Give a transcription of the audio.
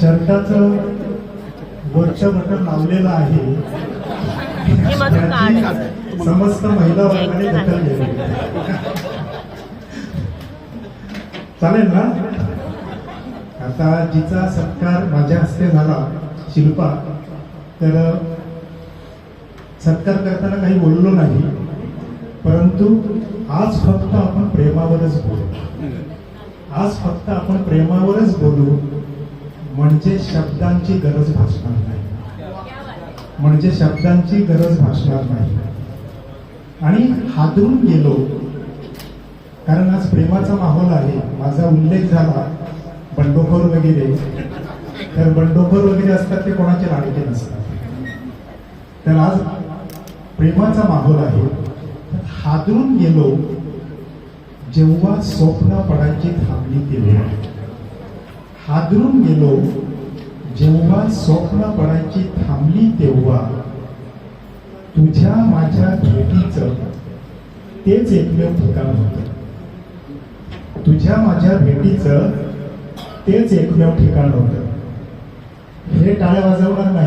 शर्टाचं वरचं बटन लावलेलं आहे. समस्त महिला वर्गाने दखल घेतली. चालेल ना? आता जिचा सत्कार माझ्या हस्ते झाला शिल्पा. तर सत्कार करताना काही बोललो नाही परंतु आज फक्त आपण प्रेमावरच बोलू. आज फक्त आपण प्रेमावरच बोलू म्हणजे शब्दांची गरज भासणार नाही. म्हणजे शब्दांची गरज भासणार नाही. आणि हादरून गेलो कारण आज प्रेमाचा माहोल आहे. माझा उल्लेख झाला बंडोखोर वगैरे. तर बंडोखोर वगैरे असतात ते कोणाचे लाडके नसतात. तर आज प्रेमाचा माहोल आहे. हादरून गेलो जेव्हा स्वप्न पडायची थांबली तेव्हा हादरून गेलो जेव्हा स्वप्न पडायची थांबली तेव्हा तुझ्या माझ्या भेटीचं तेच एकमेव ठिकाण होतं. तुझ्या माझ्या भेटीचं तेच एकमेव ठिकाण होतं. हे टाळ्या वाजवणार नाही.